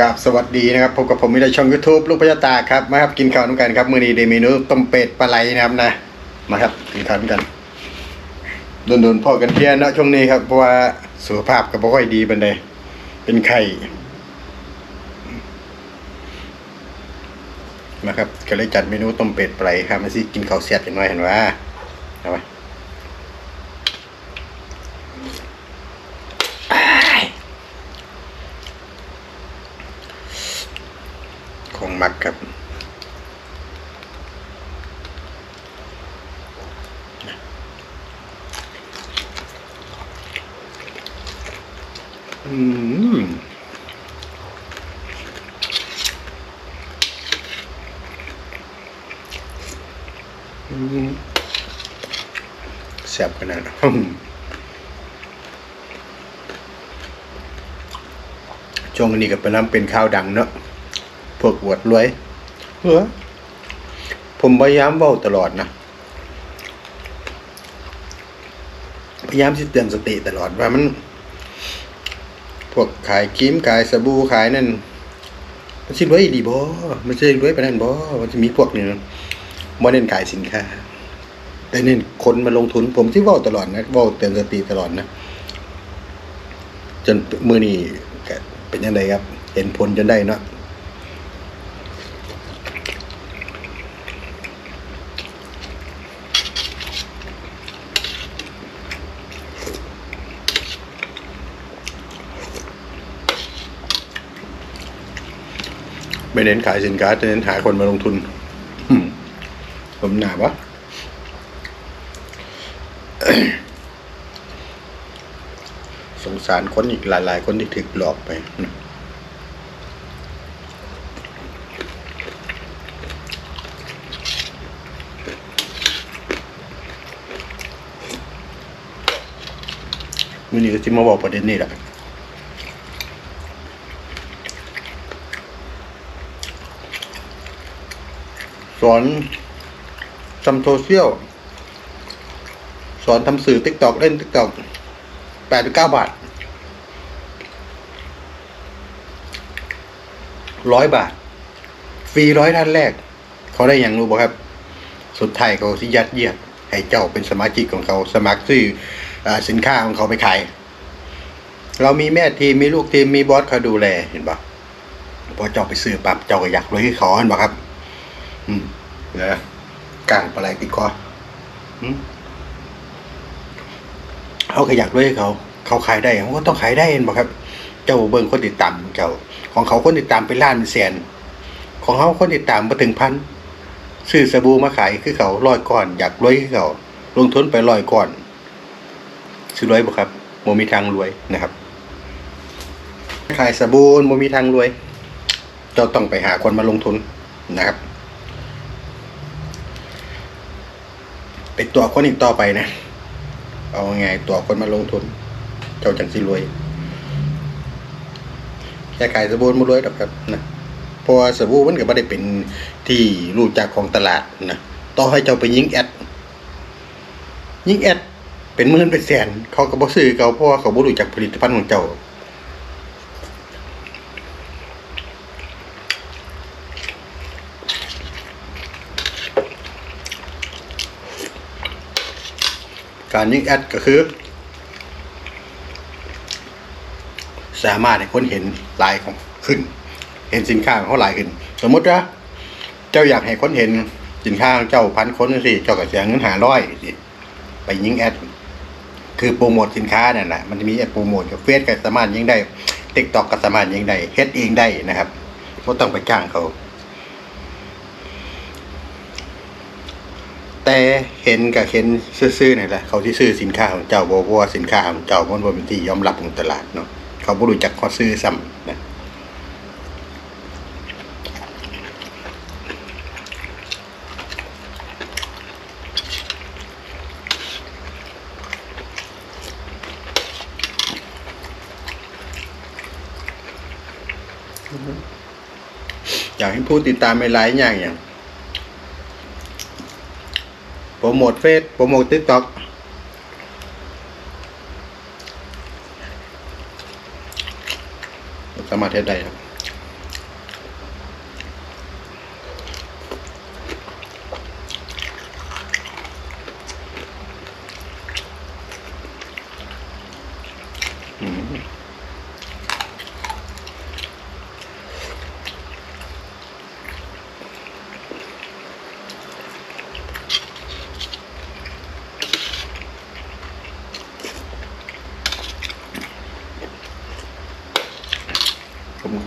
กับสวัสดีนะครับพบกับผมมิได้ช่อง YouTube ลูกพญาตาครับมาครับกินข้าวน้ำกันครับมื้อนี้ได้เมนูต้มเป็ดปลาไหลนะครับนะมาครับกินข้าวน้ำกันโดนๆพ่อกันเที่ยนะช่วงนี้ครับเพราะว่าสุขภาพก็บ่ค่อยดีปานใดเป็นไข้มาครับก็เลยจัดเมนูต้มเป็ดปลาไหลครับมาสิกินข้าวเสียดกันหน่อยเห็นว่าเอาไว้ของมักครับ อืมอืมแซ่บขนาดนั้นช่วงนี้ก็เป็นน้ำเป็นข้าวดังเนาะพวกอวดรวยเหรอผมพยายามเว้าตลอดนะพยายามที่เตือนสติตลอดว่ามัน พวกขายครีมขายสบู่ขายนั่น มันสิรวยดีบ่มันสิรวยไปนั่นบ่มันจะมีพวกนี้นะบ่เน้นขายสินค้า แต่เน้นคนมาลงทุน ผมที่ว่าตลอดนะว่าเตือนสติตลอดนะจนมือนี้เป็นยังไงครับ เห็นผลจนได้เนาะ ไม่เน้นขายสินค้าแต่เน้นหาคนมาลงทุนอืมผมหนาปะสงสารคนอีกหลาย ๆ คนที่ถูกหลอกไปนะวันนี้ก็จะมาบอกประเด็นนี้แหละ สอนทำโซเชียลสอนทำสื่อติ๊กตอกเล่นติ๊กตอกแปดเก้าบาทร้อยบาท ฟรีร้อยท่านแรก เขาได้อย่างรู้บ่ครับ สุดท้ายเขาสิยัดเยียดให้เจ้าเป็นสมาชิกของเขา สมัครซื้ออสินค้าของเขาไปขาย เรามีแม่ทีม มีลูกทีม มีบอสเขาดูแลเห็นปะพอเจ้าไปซื้อปั๊บเจ้าก็อยากรวยให้เขาเห็นปะครับ อืมเดี๋ยวกลางปลาไหลติดคออืมเขาก็อยากด้วยให้เขา เขาขายได้เขาก็ต้องขายได้เห็นบ่ครับ เจ้าเบิ่งคนติดตามเจ้า ของเขาคนติดตามเป็นล้านเป็นแสน ของเขาคนติดตามมาถึงพันซื้อสบู่มาขายคือเขาร้อยก้อน อยากรวยคือเขาลงทุนไปร้อยก้อนซื้อรวยบ่ครับโมมีทางรวยนะครับขายสบู่โมมีทางรวยเจ้าต้องไปหาคนมาลงทุนนะครับ เป็นตัวคนอีกต่อไปนะ เอาไงตัวคนมาลงทุน เจ้าจังสิรวยแค่ขายสบู่มารวยหรอกครับนะเพราะว่าสบู่มันก็ไม่ได้เป็นที่รู้จักของตลาดนะต่อให้เจ้าไปยิงแอดยิงแอดเป็นหมื่นเป็นแสนเขาก็บ่ซื้อเขาเพราะว่าเขาบ่รู้จักผลิตภัณฑ์ของเจ้า การยิงแอดก็คือ สามารถให้คนเห็นลายของขึ้น เห็นสินค้าของเขาหลายขึ้น สมมติว่าเจ้าอยากให้คนเห็นสินค้าของเจ้าพันคนสิเจ้าก็เสียเงินหาร้อยสิไปยิงแอดคือโปรโมทสินค้าเนี่ยแหละมันจะมีแอดโปรโมทกับเฟซก็สามารถยิงได้ติ๊กต็อกก็สามารถยิงได้เฮ็ดเองได้นะครับไม่ต้องไปจ้างเขา แต่เห็นกับเห็นซื่อๆนี่แหละเขาที่ซื้อสินค้าของเจ้าบ่เพราะว่าสินค้าของเจ้ามันบ่เป็นที่ยอมรับของตลาดเนาะเขาบ่รู้จักข้อซื้อซ้ำนะอยากให้ผู้ติดตามในไลน์อย่างอย่าง โปรโมทเฟซโปรโมทติ๊กต็อกสามารถเทสได้ครับ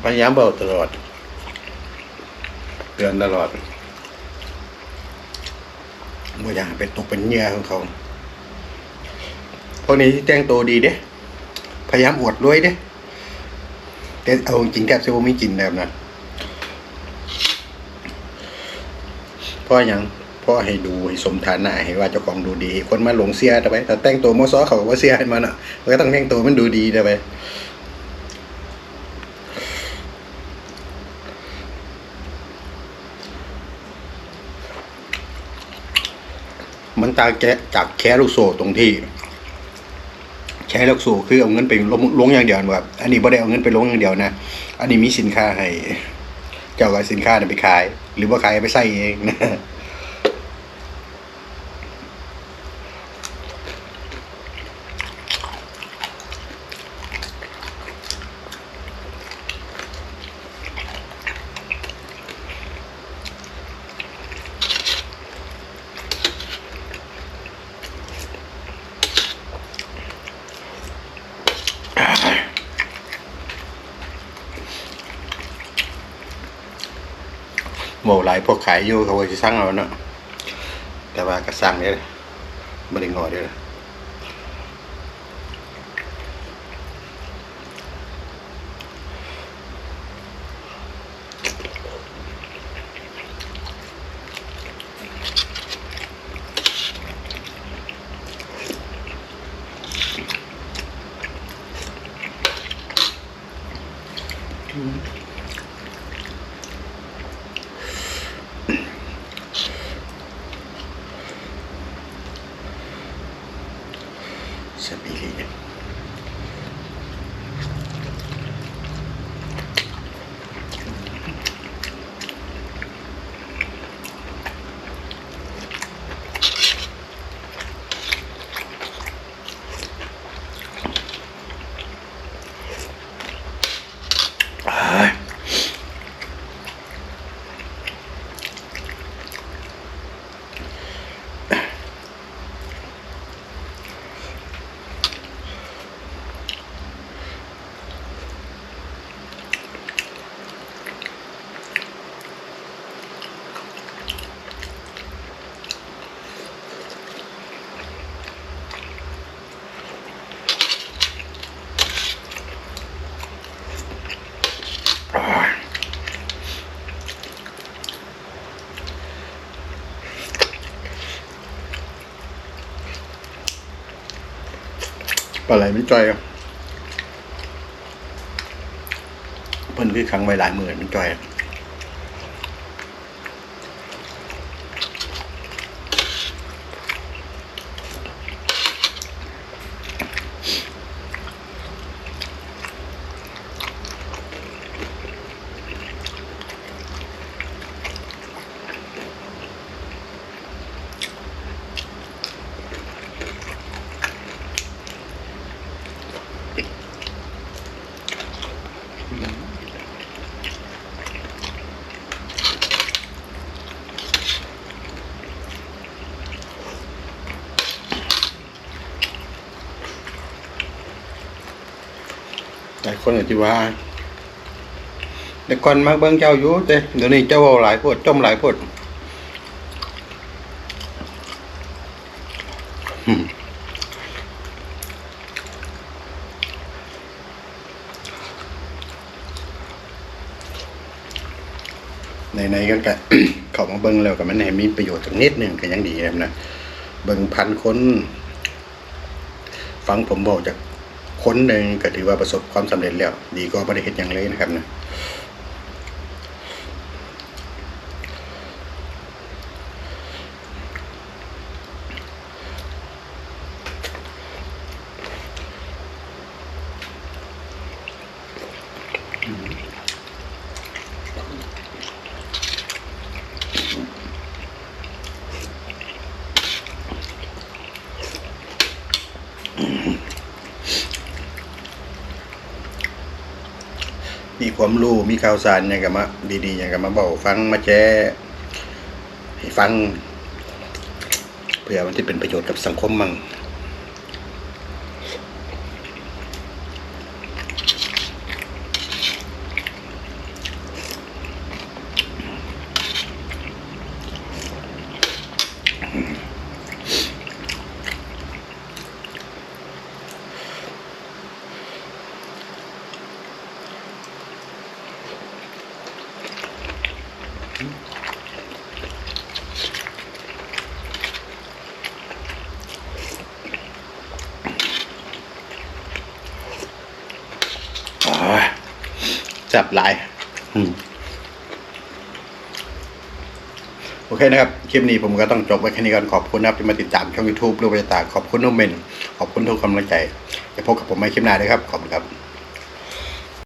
พยายามเบอตลอดเตือนตลอดว่าอยากให้เป็นตกเป็นเหยื่อของเขาพวกนี้ที่แต่งตัวดีเด้พยายามอวดรวยเด้แต่เอาจริงแทบจะบ่มีกินแบบนั้นเพราะหยังพราะให้ดูให้สมฐานะให้ว่าเจ้าของดูดี คนมาหลงเสียได้ไหมแต่แต่งตัวมอซอเขาก็ว่าเสียให้มันอะมันก็ต้องแต่งตัวมันดูดีได้ไห มันตาแกจากแค่ลูกโซ่ตรงที่ แค่ลูกโซ่คือเอาเงินไปลงลงอย่างเดียวแบบอันนี้บ่ได้เอาเงินไปลงอย่างเดียวนะอันนี้มีสินค้าให้ เจ้าก็เอาสินค้าไปขาย หรือว่าขายไปใส่เองนะ โมหลายพวกขายอยู่เขาจะสั่งเอาเนาะแต่ว่าก็สั่งเนี่ยไม่ได้งอเด้เลยสปิ ปลาไหลมันจอยเพิ่นคือขังไว้หลายหมื่นมันจอย หลายคนก็ที่ว่า แต่ก่อนมักเบิ่งเจ้าอยู่แต่เดี๋ยวนี้เจ้าเว้าหลายพดจมหลายพดอืมในๆกันกะเขามาเบิ่งแล้วก็มันให้มีประโยชน์สักนิดหนึ่งก็ยังดีนะครับนะเบิ่งพันคน ฟังผมบอกจาก คนหนึ่งก็ถือว่าประสบความสำเร็จแล้ว ดีก็ไม่ได้เห็นอย่างเลยนะครับนะ มีความรู้มีข่าวสารอย่างกับมา ดีๆอย่างกับมาบอกฟังมาแจ้ให้ฟัง เพื่อมันจะเป็นประโยชน์กับสังคมมั่ง จับหลาย อืมโอเคนะครับ คลิปนี้ผมก็ต้องจบไว้แค่นี้ก่อนขอบคุณนะครับที่มาติดตามช่อง YouTube รูปตาขอบคุณนุ่มเมนขอบคุณทุกกำลังใจจะพบกับผมในคลิปหน้าด้วยครับ ขอบคุณครับ